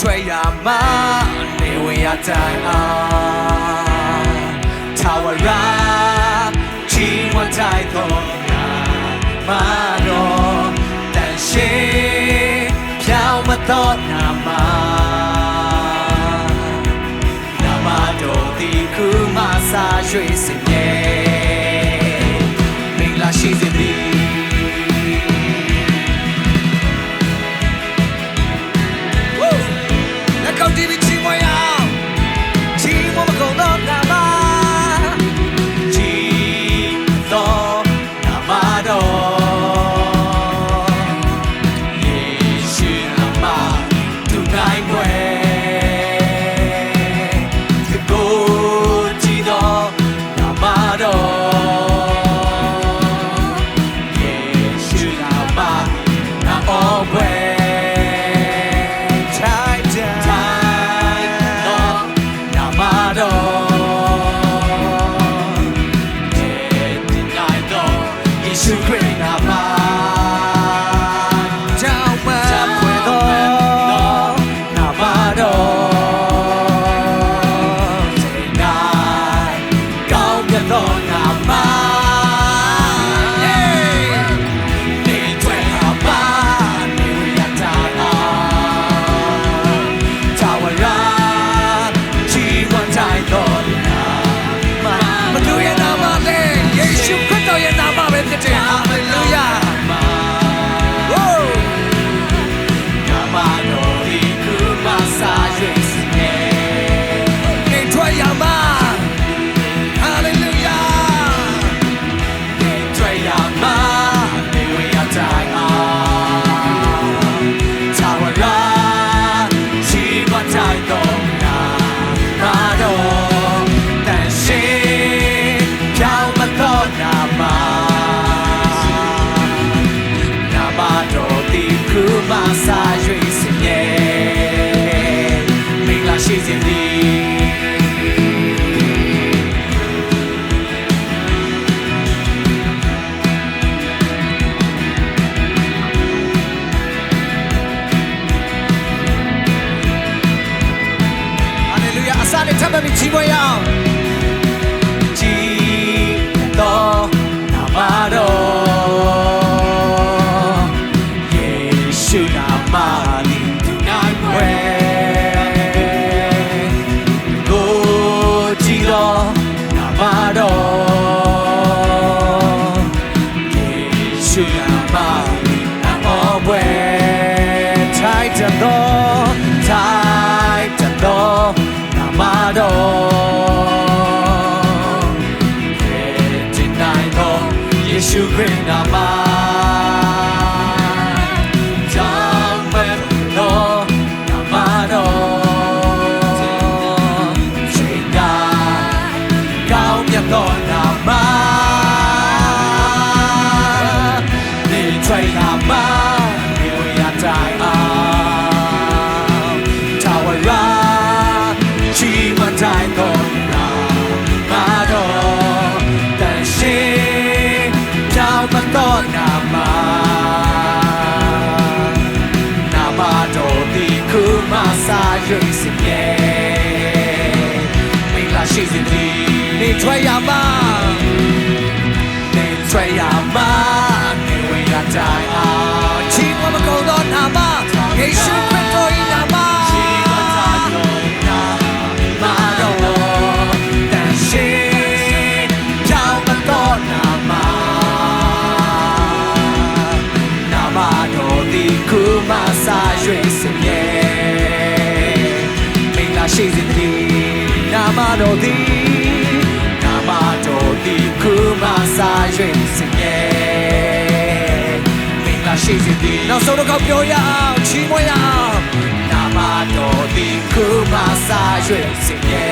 追呀吗？你为呀在啊，他我让听我在头呀马罗，但是飘么多那么，那么多的苦马撒水心。bring I'm massagem တန်တော်တိုင်းတန်တော်နာမတော်ကဲတင်နိုင်တော်ယေရှုခရစ်နာမ စာရွေးစင်မြဲမိလာရှိစဉ်ဒီနေထွက်ရမှာနေထွက်ရမှာနေဝင်ရတိုင်းအောင်ချီးမွမ်းမကုန်တော့နာမယေရှုခရစ်တော်၏နာမနာမတော်ဒီကူမစာရွေးစင် တော်သည်နာမတော်သည်ခုမစာ၍စင်ငယ်မင်္ဂလာရှိစေသည်နောက်ဆုံးတော့ကောက်ပြောရအောင်ချီးမွမ်းရအောင်နာမတော်သည်ခုမစာ၍စင်ငယ်